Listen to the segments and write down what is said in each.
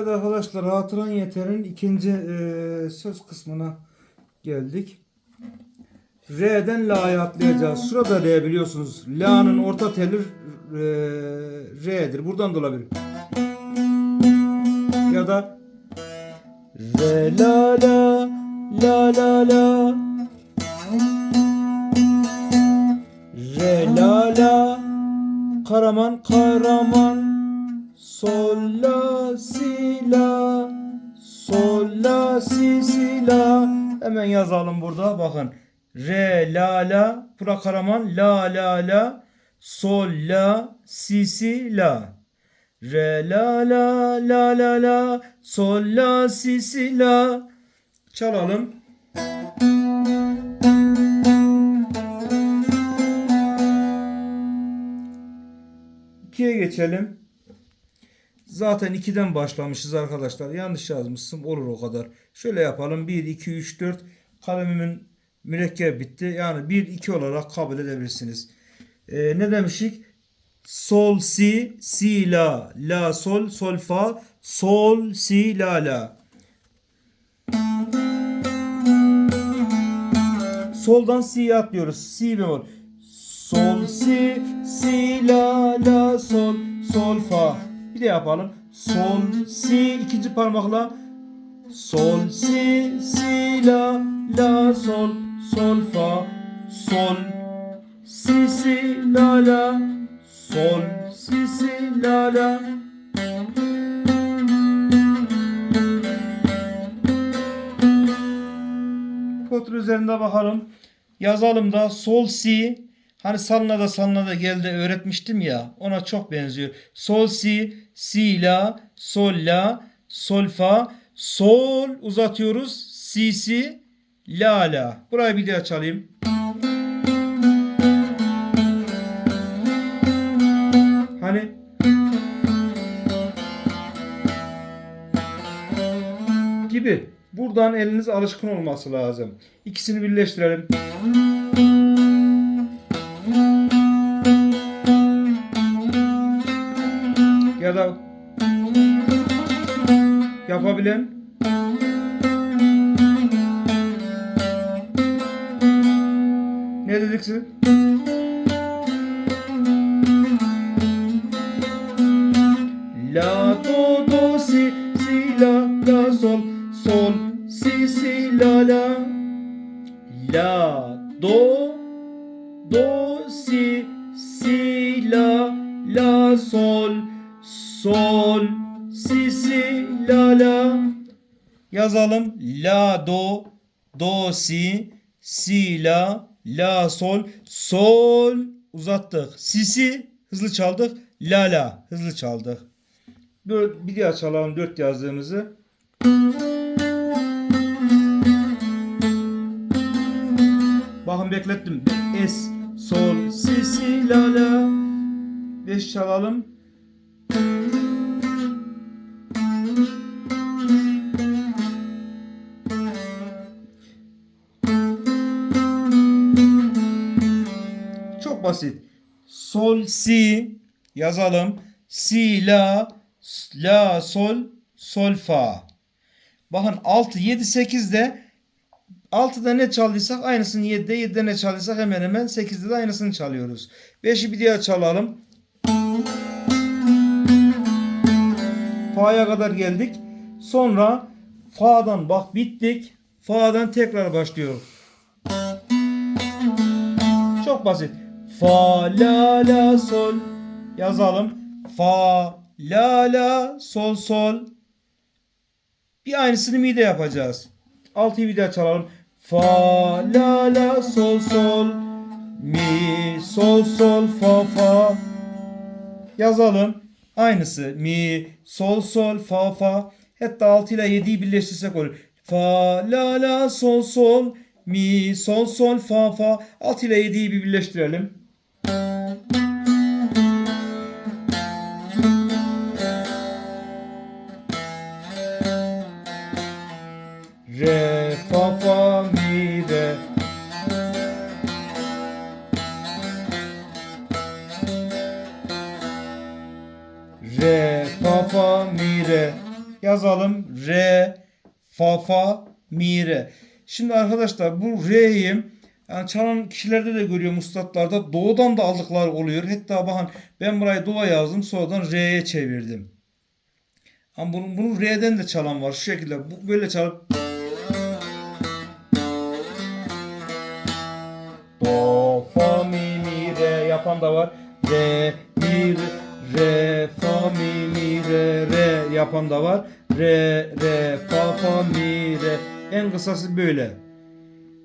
Evet arkadaşlar hatıran yeterin ikinci e, söz kısmına geldik. R'den La'ya atlayacağız. Şurada R biliyorsunuz. La'nın orta teli e, R'dir. Buradan da olabilir. Ya da Re la la la la la Re la la Karaman Karaman Sol la si la Sol la si si la Hemen yazalım burada bakın. Re la la. Bura Karaman La la la. Sol la si si la Re la la la la la. Sol la si si la Çalalım. İkiye geçelim. Zaten 2'den başlamışız arkadaşlar. Yanlış yazmışsın. Olur o kadar. Şöyle yapalım. 1, 2, 3, 4. Kalemimin mürekkep bitti. Yani 1, 2 olarak kabul edebilirsiniz. Ee, ne demiştik? Sol, si, si, la. La, sol, sol, fa. Sol, si, la, la. Soldan si'ye atlıyoruz. Si bemol. Sol, si, si, la, la, sol, sol, fa. Bir de yapalım. Sol, si, ikinci parmakla. Sol, si, si, la, la, sol, sol, fa. Sol, si, si, la, la. Sol, si, si, la, la. Kontrol üzerinde bakalım. Yazalım da sol si hani salına da salına da geldi öğretmiştim ya ona çok benziyor. Sol si, si la, sol la, sol fa, sol uzatıyoruz. Si si, la la. Burayı bir daha çalayım. Hani gibi. Buradan eliniz alışkın olması lazım. İkisini birleştirelim. Yapabilen? Ne dedik siz? La do do si si la la sol sol si si la la. La do do si si la la sol sol si si la la yazalım la do do si si la la sol sol uzattık si si hızlı çaldık la la hızlı çaldık Böyle bir daha çalalım dört yazdığımızı. Bakın beklettim. Es, sol, si, si, la, la. Beş çalalım. Sol, si yazalım. Si, la, la, sol, sol, fa. Bakın 6, 7, 8'de 6'da ne çaldıysak aynısını 7'de 7'de ne çaldıysak hemen hemen 8'de de aynısını çalıyoruz. 5'i bir daha çalalım. Fa'ya kadar geldik. Sonra Fa'dan bak bittik. Fa'dan tekrar başlıyoruz. Çok basit. Fa la la sol yazalım. Fa la la sol sol. Bir aynısını mi de yapacağız. Altıyı bir daha çalalım. Fa la la sol sol mi sol sol fa fa yazalım. Aynısı mi sol sol fa fa hatta 6 ile 7'yi birleştirsek olur. Fa la la sol sol mi sol sol fa fa 6 ile 7'yi bir birleştirelim. Yazalım. Re, fa, fa, mi, re. Şimdi arkadaşlar bu re'yi yani çalan kişilerde de görüyorum ustadlarda doğudan da aldıkları oluyor. Hatta bakın ben burayı doğa yazdım sonradan re'ye çevirdim. Ama bunun, bunun re'den de çalan var. Şu şekilde bu böyle çalıp Do, fa, mi, mi, re yapan da var. Re, mi, re, fa, mi, mi, re, re yapan da var. Re, re, fa, fa, mi, re. En kısası böyle.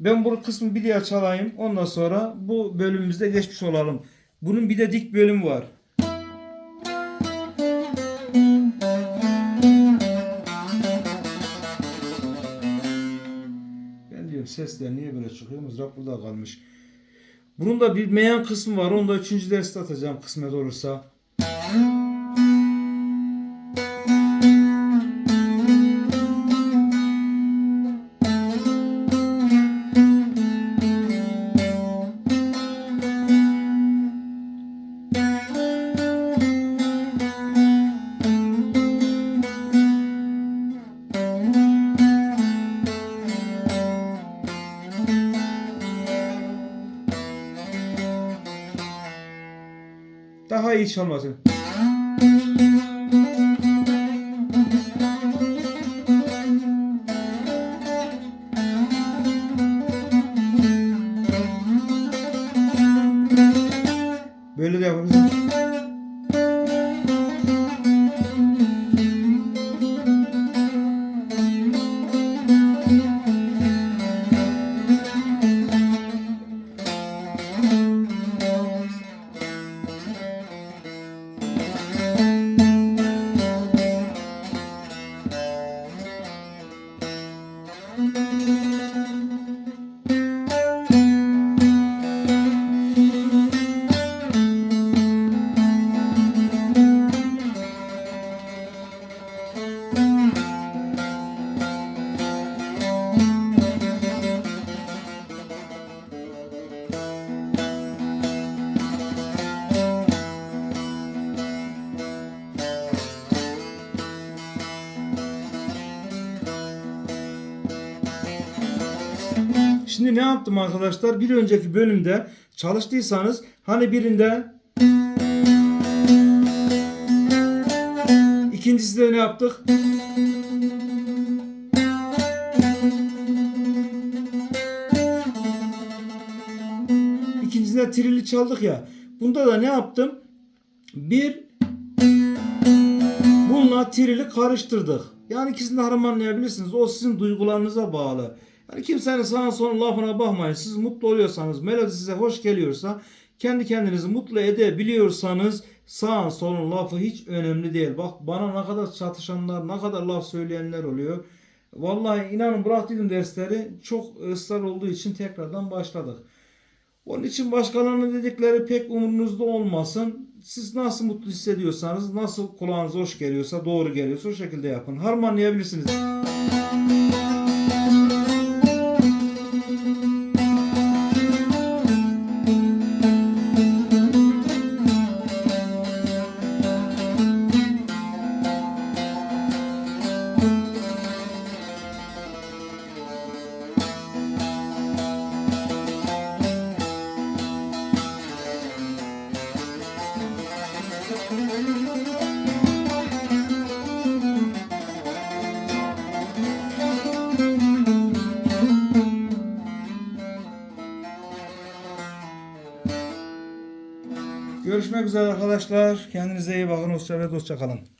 Ben bu kısmı bir diğer çalayım. Ondan sonra bu bölümümüzde geçmiş olalım. Bunun bir de dik bölümü var. Ben diyorum sesler niye böyle çıkıyor? Mızrak burada kalmış. Bunun da bir meyan kısmı var. Onu da üçüncü derste atacağım kısmet olursa. Daha iyi çalmasın. Böyle de yapabilirsin. Şimdi ne yaptım arkadaşlar? Bir önceki bölümde çalıştıysanız hani birinde ikincisi de ne yaptık? İkincisinde trilli çaldık ya. Bunda da ne yaptım? Bir bununla trili karıştırdık. Yani ikisini harmanlayabilirsiniz. O sizin duygularınıza bağlı. Yani kimsenin sağ son lafına bakmayın. Siz mutlu oluyorsanız, melodi size hoş geliyorsa, kendi kendinizi mutlu edebiliyorsanız sağ solun lafı hiç önemli değil. Bak bana ne kadar çatışanlar, ne kadar laf söyleyenler oluyor. Vallahi inanın bıraktıydım dersleri. Çok ısrar olduğu için tekrardan başladık. Onun için başkalarının dedikleri pek umurunuzda olmasın. Siz nasıl mutlu hissediyorsanız, nasıl kulağınıza hoş geliyorsa, doğru geliyorsa o şekilde yapın. Harmanlayabilirsiniz. Görüşmek üzere arkadaşlar. Kendinize iyi bakın. Hoşça ve dostça kalın.